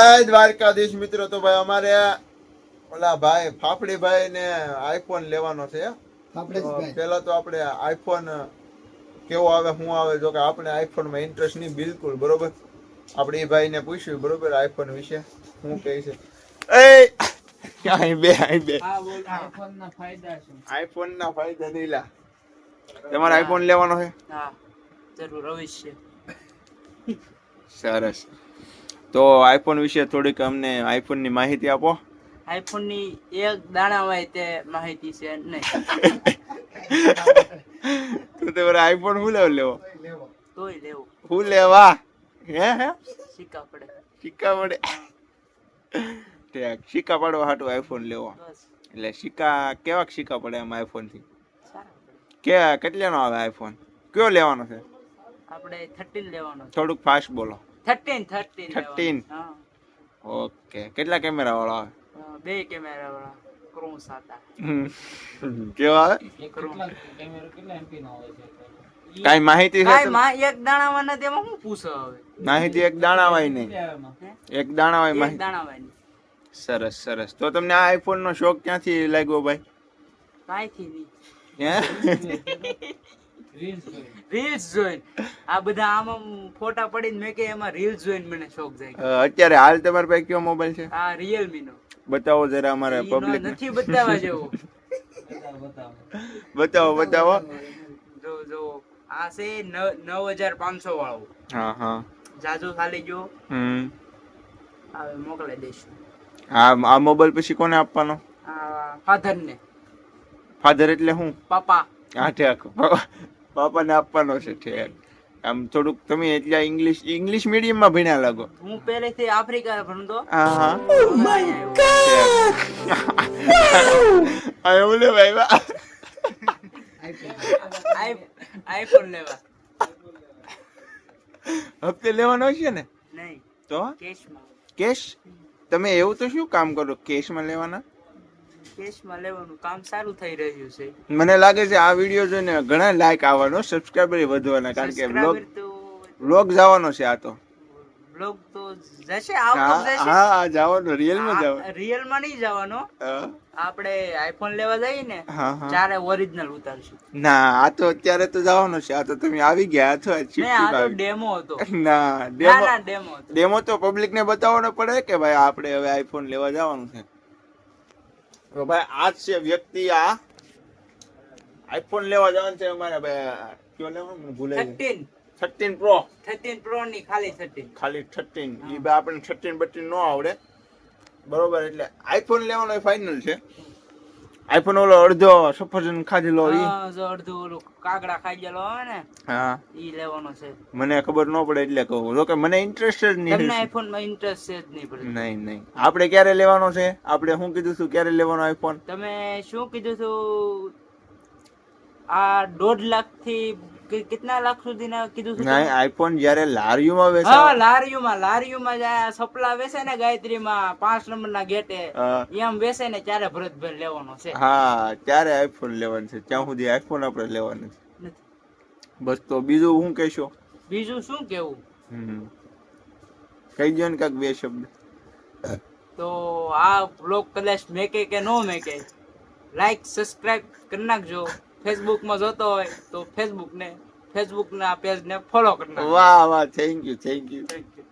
જય દ્વારકાધીશ મિત્રો. તો ભાઈ અમારે ઓલા ભાઈ ફાફડી ભાઈ ને આઈફોન લેવાનો છે. પેલા તો આપણે આઈફોન કેવો આવે શું આવે જો કે આપણે આઈફોનમાં ઇન્ટરેસ્ટ નહીં બિલકુલ બરોબર. આપણે એ ભાઈ ને પૂછ્યું બરોબર આઈફોન વિશે શું કહે છે? એ અહીં બે અહીં બે. બોલ આઈફોન ના ફાયદા શું? આઈફોન ના ફાયદા નહીં લા. તમારે આઈફોન લેવાનો છે? હા જરૂર અવશ્ય. સરસ. તો આઈફોન વિશે થોડીક અમને આઈફોનની માહિતી આપો. આઈફોનની એક દાણા હોય તે માહિતી છે નહીં. તો તમારે આઈફોન હું લેવો લેવો? તોય લેવો. હું લેવા? હે હે? સિક્કા પડે. સિક્કા પડે. સિક્કા પાડવા હાટુ આઈફોન લેવો. એટલે સિક્કા કેવા સિક્કા પડે એમ આઈફોનથી? કે કેટલાનો આવે આઈફોન કયો લેવાનો છે? આપણે થર્ટીન લેવાનો થોડુંક ફાસ્ટ બોલો. થર્ટીન થર્ટીન થર્ટીન ઓકે કેટલા કેમેરા વાળો આવે બે કેમેરા વાળા ક્રોસ હતા હમ. કેવો આવે કાઈ માહિતી છે કાંઈ તમને? માં એક દાણા માં તેમાં શું પૂછો હવે? માહિતી એક દાણા વાય નહીં એક દાણા વાય માહિતી. દાણા વાળી સરસ સરસ. તો તમને આ આઈફોન નો શોખ ક્યાંથી લાગ્યો ભાઈ? કાંઈથી નહીં. હે? રીલ્સ જોઈને. આ બધા આમ ફોટા પડીને મેં કે એમાં રીલ્સ જોઈને મને શોખ જાય. અત્યારે હાલ તમારી પાસે કયો મોબાઈલ છે? આ રિયલમી નો બતાવો જરા અમારે પબ્લિક નથી બતાવવા જેવો. બતાવો બતાવો. જો જો. આ છે નવ નવ હજાર પાંચસો વાળો. હા હા. જાજો ખાલી જો હમ. હવે મોકલાઈ દઈશું. આ આ મોબાઈલ પછી કોને આપવાનો? આ ફાધર ને. ફાધર એટલે હું? પપ્પા. આઠે ઠેક પાપાને આપવાનો છે ઠેક આમ થોડુંક તમે એટલે ઇંગ્લિશ ઇંગ્લિશ મીડિયમમાં ભણ્યા લાગો હું પહેલેથી આફ્રિકા ભણતો હા હા અહીંયા આવ્યો. ઠેક. આ એવું લે ભાઈ આઈફોન લેવા હપ્તે લેવાનો છે ને નહીં તો કેશમાં કેશ તમે એવું તો શું કામ કરો કેશમાં લેવાના કેશમાં લેવાનું કામ સારું થઈ રહ્યું છે. મને લાગે છે આ વીડિયો જોઈને ઘણા લાઈક આવવાનો સબસ્ક્રાઇબર વધવાના કારણ કે બ્લોગ Subscriber બ્લોગ જવાનો છે આ તો. બ્લોગ તો જશે આવતો જશે. હા જવાનો રિયલમાં જવાનો. રિયલમાં નહીં જવાનો. આપણે આઈફોન લેવા જઈએ ને ત્યારે ઓરિજિનલ ઉતારશું. ના આ તો અત્યારે તો જવાનો છે આ તો તમે આવી ગયા ને આ તો ડેમો હતો. ના ડેમો ડેમો તો પબ્લિક ને બતાવવાનો પડે કે ભાઈ આપણે હવે આઈફોન લેવા જવાનું છે? તો ભાઈ આ છે વ્યક્તિ આ આઈફોન લેવા જવાનું છે અમારે ભાઈ કયો લેવાનું ગયું. થર્ટીન પ્રો થર્ટીન પ્રો ની ખાલી થર્ટીન ખાલી થર્ટીન એ ભાઈ આપણને થર્ટીન બત્રીન નો આવડે. બરોબર એટલે આઈફોન લેવાનો ફાઇનલ છે. આઈફોન ઓલો અડધો સફરજન ખાધેલો ઈ. અડધો ઓલો કાગડા ખાઈ ગયેલો ને હા. ઈ લેવાનો છે. મને ખબર ન પડે એટલે કહું. જો કે મને ઇન્ટરેસ્ટ જ તમને આઈફોનમાં ઇન્ટરેસ્ટ છે જ નહીં પડે નહીં નહીં. આપણે ક્યારે લેવાનો છે? આપણે શું કીધું છું ક્યારે લેવાનો આઈફોન? તમે શું કીધું છું આ દોઢ લાખથી કેટલા લાખ સુધી ના કીધું નહીં આઈફોન જ્યારે લારીઓમાં હા વેચાય લારીઓમાં લારીઓમાં જાય સપલા વેચે ને ગાયત્રીમાં પાંચ નંબર ના ગેટે એમ વેચે ને ત્યારે ભરતભાઈ લેવાનો છે. હા ત્યારે આઈફોન લેવાનો છે. ત્યાં સુધી આઈફોન આપણે લેવાનો છે. બસ તો બીજું હું કહેશો? બીજું શું કેવું. કહી દો ને કાંઈક બે શબ્દ. તો આ બ્લોગ કદાચ મેકે કે નો મેકે લાઈક સબસ્ક્રાઇબ કરી નાખજો. ફેસબુકમાં જોતો હોય તો ફેસબુક ને ફેસબુક ના પેજ ને ફોલો કરી વાહ વાહ thank you thank you thank you.